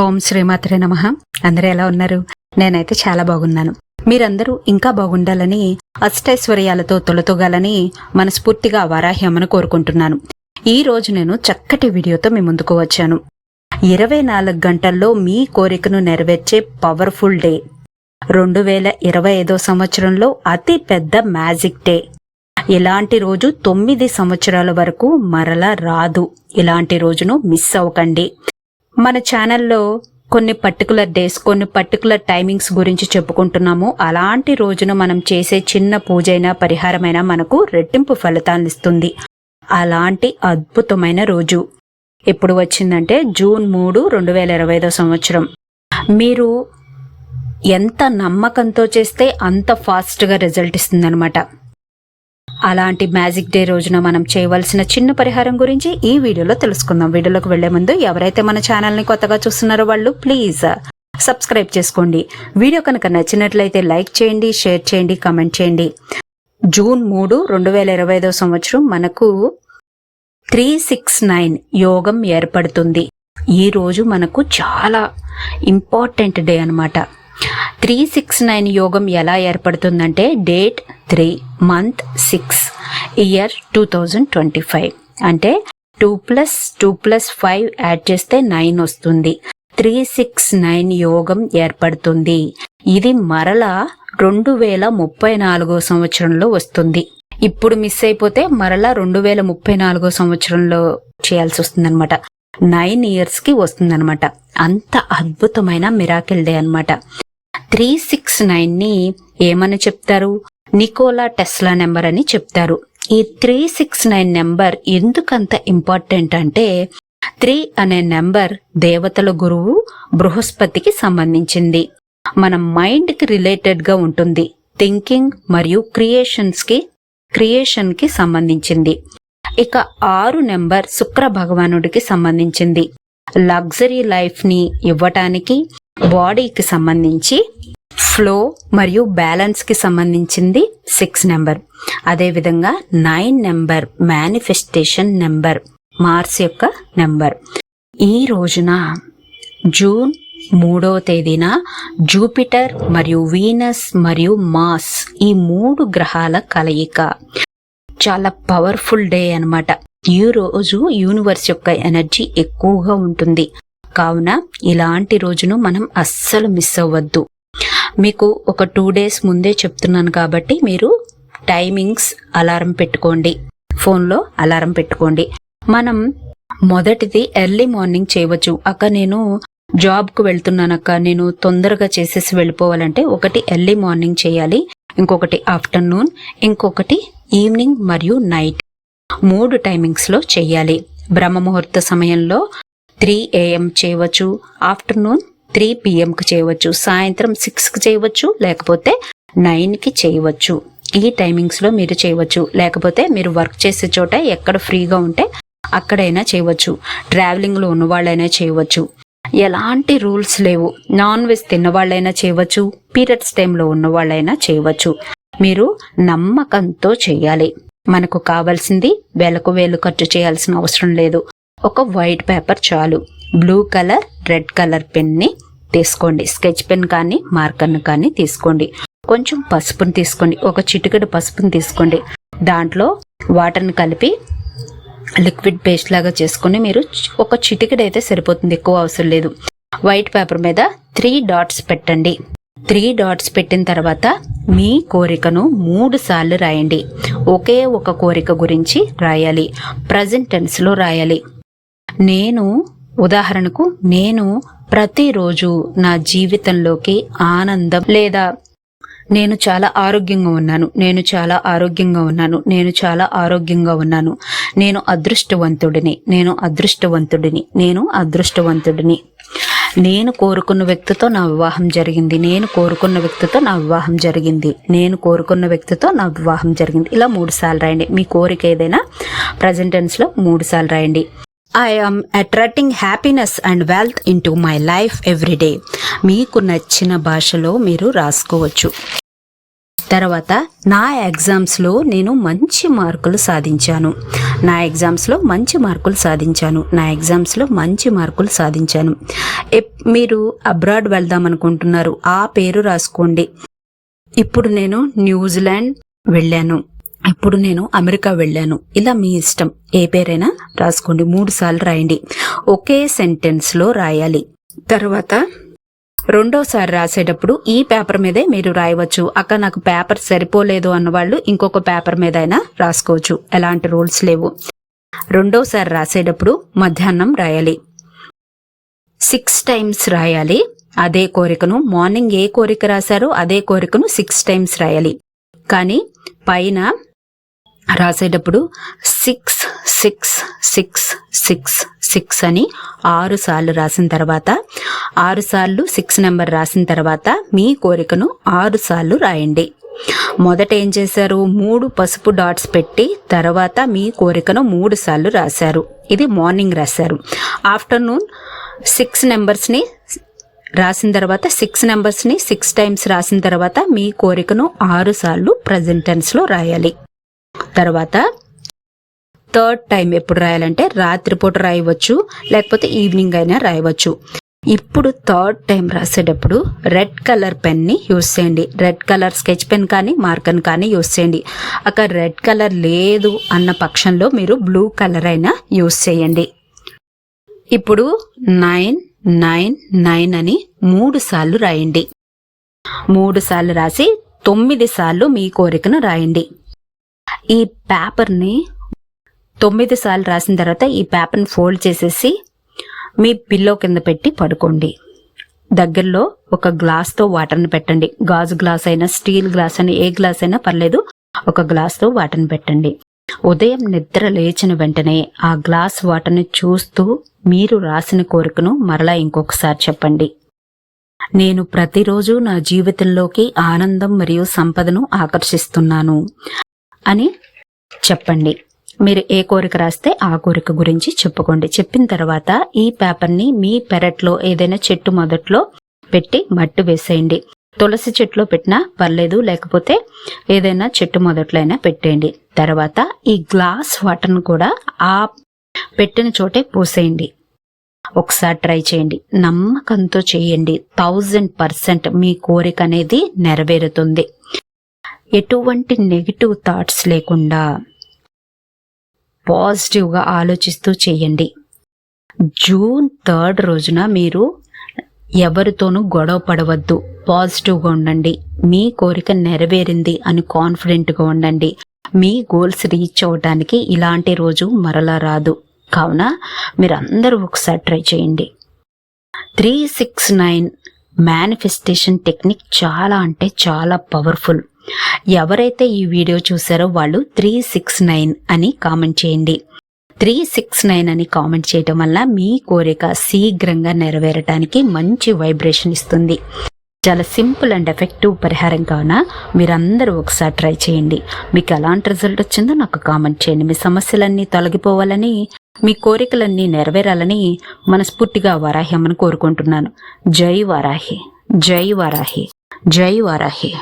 ఓం శ్రీమాత్రే నమ. అందరూ ఎలా ఉన్నారు? నేనైతే చాలా బాగున్నాను. మీరందరూ ఇంకా బాగుండాలని అష్టైశ్వర్యాలతో తొలతొగాలని మనస్ఫూర్తిగా వారాహి కోరుకుంటున్నాను. ఈ రోజు నేను చక్కటి వీడియోతో మీ ముందుకు వచ్చాను. ఇరవై నాలుగు గంటల్లో మీ కోరికను నెరవేర్చే పవర్ఫుల్ డే. రెండు వేల ఇరవై ఐదో సంవత్సరంలో అతి పెద్ద మ్యాజిక్ డే. ఇలాంటి రోజు తొమ్మిది సంవత్సరాల వరకు మరలా రాదు. ఇలాంటి రోజును మిస్ అవ్వకండి. మన ఛానల్లో కొన్ని పర్టికులర్ డేస్ కొన్ని పర్టికులర్ టైమింగ్స్ గురించి చెప్పుకుంటున్నాము. అలాంటి రోజున మనం చేసే చిన్న పూజైనా పరిహారమైనా మనకు రెట్టింపు ఫలితాన్ని ఇస్తుంది అలాంటి అద్భుతమైన రోజు ఎప్పుడు వచ్చిందంటే జూన్ మూడు రెండు వేల ఇరవై ఐదో సంవత్సరం. మీరు ఎంత నమ్మకంతో చేస్తే అంత ఫాస్ట్గా రిజల్ట్ ఇస్తుందనమాట అలాంటి మ్యాజిక్ డే రోజున మనం చేయవలసిన చిన్న పరిహారం గురించి ఈ వీడియోలో తెలుసుకుందాం. వీడియోలోకి వెళ్ళే ముందు ఎవరైతే మన ఛానల్ని కొత్తగా చూస్తున్నారో వాళ్ళు ప్లీజ్ సబ్స్క్రైబ్ చేసుకోండి. వీడియో కనుక నచ్చినట్లయితే లైక్ చేయండి షేర్ చేయండి కామెంట్ చేయండి. జూన్ మూడు రెండు వేల ఇరవై ఐదో సంవత్సరం మనకు త్రీ సిక్స్ నైన్ యోగం ఏర్పడుతుంది. ఈ రోజు మనకు చాలా ఇంపార్టెంట్ డే అనమాట త్రీ సిక్స్ నైన్ యోగం ఎలా ఏర్పడుతుందంటే date three month six year two thousand twenty five. అంటే two plus two plus five add చేస్తే నైన్ వస్తుంది. త్రీ సిక్స్ నైన్ యోగం ఏర్పడుతుంది. ఇది మరలా రెండు వేల ముప్పై నాలుగో సంవత్సరంలో వస్తుంది. ఇప్పుడు మిస్ అయిపోతే మరలా రెండు వేల ముప్పై నాలుగో సంవత్సరంలో చేయాల్సి వస్తుందన్నమాట. నైన్ ఇయర్స్కి వస్తుందన్నమాట. అంత అద్భుతమైన మిరాకిల్ డే అన్నమాట. త్రీ సిక్స్ నైన్ని ఏమని చెప్తారు? నికోలా టెస్లా నెంబర్ అని చెప్తారు. ఈ త్రీ సిక్స్ నైన్ నెంబర్ ఎందుకంత ఇంపార్టెంట్ అంటే త్రీ అనే నెంబర్ దేవతల గురువు బృహస్పతికి సంబంధించింది. మన మైండ్కి రిలేటెడ్గా ఉంటుంది. థింకింగ్ మరియు క్రియేషన్స్కి క్రియేషన్కి సంబంధించింది. ఇక ఆరు నెంబర్ శుక్ర భగవానుడికి సంబంధించింది. లగ్జరీ లైఫ్ని ఇవ్వటానికి బాడీకి సంబంధించి ఫ్లో మరియు బ్యాలెన్స్కి సంబంధించింది సిక్స్ నెంబర్ అదేవిధంగా nine number manifestation number Mars యొక్క నెంబర్ ఈ రోజున జూన్ మూడవ తేదీన జూపిటర్ మరియు వీనస్ మరియు మాస్ ఈ మూడు గ్రహాల కలయిక. చాలా పవర్ఫుల్ డే అన్నమాట. ఈ రోజు యూనివర్స్ యొక్క ఎనర్జీ ఎక్కువగా ఉంటుంది. కావున ఇలాంటి రోజును మనం అస్సలు మిస్ అవ్వద్దు. మీకు ఒక టూ డేస్ ముందే చెప్తున్నాను కాబట్టి మీరు టైమింగ్స్ అలారం పెట్టుకోండి. ఫోన్లో అలారం పెట్టుకోండి. మనం మొదటిది ఎర్లీ మార్నింగ్ చేయవచ్చు. అక్క నేను జాబ్కు వెళ్తున్నానక్క నేను తొందరగా చేసేసి వెళ్ళిపోవాలంటే ఒకటి ఎర్లీ మార్నింగ్ చేయాలి ఇంకొకటి ఆఫ్టర్నూన్ ఇంకొకటి ఈవినింగ్ మరియు నైట్ మూడు టైమింగ్స్లో చేయాలి. బ్రహ్మ ముహూర్త సమయంలో త్రీ ఏఎం చేయవచ్చు ఆఫ్టర్నూన్ త్రీ పిఎంకి చేయవచ్చు సాయంత్రం సిక్స్కి చేయవచ్చు లేకపోతే నైన్కి చేయవచ్చు. ఈ టైమింగ్స్లో మీరు చేయవచ్చు. లేకపోతే మీరు వర్క్ చేసే చోట ఎక్కడ ఫ్రీగా ఉంటే అక్కడైనా చేయవచ్చు. ట్రావెలింగ్లో ఉన్న వాళ్ళైనా చేయవచ్చు. ఎలాంటి రూల్స్ లేవు. నాన్ వెజ్ తిన్నవాళ్ళైనా చేయవచ్చు. పీరియడ్స్ టైంలో ఉన్న వాళ్ళైనా చేయవచ్చు. మీరు నమ్మకంతో చేయాలి. మనకు కావాల్సింది వేలకు వేలు ఖర్చు చేయాల్సిన అవసరం లేదు. ఒక వైట్ పేపర్ చాలు. బ్లూ కలర్ రెడ్ కలర్ పెన్ని తీసుకోండి. స్కెచ్ పెన్ కానీ మార్కర్ను కానీ తీసుకోండి. కొంచెం పసుపుని తీసుకోండి. ఒక చిటికెడు పసుపుని తీసుకోండి. దాంట్లో వాటర్ని కలిపి లిక్విడ్ పేస్ట్ లాగా చేసుకుని మీరు ఒక చిటికెడు అయితే సరిపోతుంది. ఎక్కువ అవసరం లేదు. వైట్ పేపర్ మీద త్రీ డాట్స్ పెట్టండి. త్రీ డాట్స్ పెట్టిన తర్వాత మీ కోరికను మూడు సార్లు రాయండి. ఒకే ఒక కోరిక గురించి రాయాలి. ప్రజెంట్ టెన్స్లో రాయాలి. నేను ఉదాహరణకు నేను ప్రతిరోజు నా జీవితంలోకి ఆనందం లేదా నేను చాలా ఆరోగ్యంగా ఉన్నాను నేను చాలా ఆరోగ్యంగా ఉన్నాను నేను చాలా ఆరోగ్యంగా ఉన్నాను. నేను అదృష్టవంతుడిని నేను అదృష్టవంతుడిని నేను అదృష్టవంతుడిని. నేను కోరుకున్న వ్యక్తితో నా వివాహం జరిగింది నేను కోరుకున్న వ్యక్తితో నా వివాహం జరిగింది నేను కోరుకున్న వ్యక్తితో నా వివాహం జరిగింది. ఇలా మూడు సార్లు రాయండి. మీ కోరిక ఏదైనా ప్రజెంటెన్స్లో మూడు సార్లు రాయండి. I am attracting happiness and wealth into my life everyday మీకు నచ్చిన భాషలో మీరు రాసుకోవచ్చు. తర్వాత నా ఎగ్జామ్స్లో నేను మంచి మార్కులు సాధించాను. నా ఎగ్జామ్స్లో మంచి మార్కులు సాధించాను. నా ఎగ్జామ్స్లో మంచి మార్కులు సాధించాను. ఎప్- మీరు అబ్రాడ్ వెళ్దాం అనుకుంటున్నారు. ఆ పేరు రాసుకోండి. ఇప్పుడు నేను న్యూజిలాండ్ వెళ్ళాను. ఇప్పుడు నేను అమెరికా వెళ్ళాను. ఇలా మీ ఇష్టం. ఏ పేరైనా రాసుకోండి. మూడు సార్లు రాయండి. ఒకే సెంటెన్స్లో రాయాలి. తర్వాత రెండోసారి రాసేటప్పుడు ఈ పేపర్ మీదే మీరు రాయవచ్చు. అక్క నాకు పేపర్ సరిపోలేదు అన్నవాళ్ళు ఇంకొక పేపర్ మీద అయినా రాసుకోవచ్చు. ఎలాంటి రూల్స్ లేవు. రెండోసారి రాసేటప్పుడు మధ్యాహ్నం రాయాలి. సిక్స్ టైమ్స్ రాయాలి. అదే కోరికను. మార్నింగ్ ఏ కోరిక రాశారో అదే కోరికను సిక్స్ టైమ్స్ రాయాలి. కానీ పైన రాసేటప్పుడు six six six six six అని ఆరు సార్లు రాసిన తర్వాత ఆరు సార్లు సిక్స్ నెంబర్ రాసిన తర్వాత మీ కోరికను ఆరు సార్లు రాయండి. మొదట ఏం చేశారు? మూడు పసుపు డాట్స్ పెట్టి తర్వాత మీ కోరికను మూడు సార్లు రాశారు. ఇది మార్నింగ్ రాశారు. ఆఫ్టర్నూన్ సిక్స్ నెంబర్స్ని రాసిన తర్వాత సిక్స్ నెంబర్స్ని సిక్స్ టైమ్స్ రాసిన తర్వాత మీ కోరికను ఆరు సార్లు ప్రజెంటెన్స్లో రాయాలి. తర్వాత థర్డ్ టైం ఎప్పుడు రాయాలంటే రాత్రిపూట రాయవచ్చు లేకపోతే ఈవినింగ్ అయినా రాయవచ్చు. ఇప్పుడు థర్డ్ టైం రాసేటప్పుడు రెడ్ కలర్ పెన్ని యూస్ చేయండి. రెడ్ కలర్ స్కెచ్ పెన్ కానీ మార్కర్ కానీ యూస్ చేయండి. అక్కడ రెడ్ కలర్ లేదు అన్న పక్షంలో మీరు బ్లూ కలర్ అయినా యూస్ చేయండి. ఇప్పుడు నైన్ నైన్ నైన్ అని మూడు సార్లు రాయండి. మూడు సార్లు రాసి తొమ్మిది సార్లు మీ కోరికను రాయండి. ఈ పేపర్ని తొమ్మిది సార్లు రాసిన తర్వాత ఈ పేపర్ని ఫోల్డ్ చేసేసి మీ పిల్లో కింద పెట్టి పడుకోండి. దగ్గరలో ఒక గ్లాస్తో వాటర్ని పెట్టండి. గాజు గ్లాస్ అయినా స్టీల్ గ్లాస్ అయినా ఏ గ్లాస్ అయినా పర్లేదు ఒక గ్లాస్తో వాటర్ని పెట్టండి. ఉదయం నిద్ర లేచిన వెంటనే ఆ గ్లాస్ వాటర్ని చూస్తూ మీరు రాసిన కోరికను మరలా ఇంకొకసారి చెప్పండి. నేను ప్రతిరోజు నా జీవితంలోకి ఆనందం మరియు సంపదను ఆకర్షిస్తున్నాను. అని చెప్పండి. మీరు ఏ కోరిక రాస్తే ఆ కోరిక గురించి చెప్పుకోండి. చెప్పిన తర్వాత ఈ పేపర్ని మీ పెరట్లో ఏదైనా చెట్టు మొదట్లో పెట్టి మట్టి వేసేయండి. తులసి చెట్లో పెట్టినా పర్లేదు లేకపోతే ఏదైనా చెట్టు మొదట్లో అయినా పెట్టేయండి. తర్వాత ఈ గ్లాస్ వాటర్ను కూడా ఆ పెట్టిన చోటే పోసేయండి. ఒకసారి ట్రై చేయండి. నమ్మకంతో చేయండి. థౌజండ్ పర్సెంట్ మీ కోరిక అనేది నెరవేరుతుంది. ఎటువంటి నెగిటివ్ థాట్స్ లేకుండా పాజిటివ్గా ఆలోచిస్తూ చేయండి. జూన్ థర్డ్ రోజున మీరు ఎవరితోనూ గొడవ పడవద్దు. పాజిటివ్గా ఉండండి. మీ కోరిక నెరవేరింది అని కాన్ఫిడెంట్గా ఉండండి. మీ గోల్స్ రీచ్ అవ్వడానికి ఇలాంటి రోజు మరలా రాదు. కావున మీరు అందరూ ఒకసారి ట్రై చేయండి. Three six nine manifestation technique చాలా అంటే చాలా పవర్ఫుల్ ఎవరైతే ఈ వీడియో చూసారో వాళ్ళు త్రీ సిక్స్ నైన్ అని కామెంట్ చేయండి. త్రీ సిక్స్ నైన్ అని కామెంట్ చేయటం వల్ల మీ కోరిక శీఘ్రంగా నెరవేరటానికి మంచి వైబ్రేషన్ ఇస్తుంది. చాలా సింపుల్ అండ్ ఎఫెక్టివ్ పరిహారం కావున మీరందరూ ఒకసారి ట్రై చేయండి. మీకు ఎలాంటి రిజల్ట్ వచ్చిందో నాకు కామెంట్ చేయండి. మీ సమస్యలన్నీ తొలగిపోవాలని మీ కోరికలన్నీ నెరవేరాలని మనస్ఫూర్తిగా వరాహ్యమని కోరుకుంటున్నాను. జై వారాహి. జై వారాహి. జై వారాహి.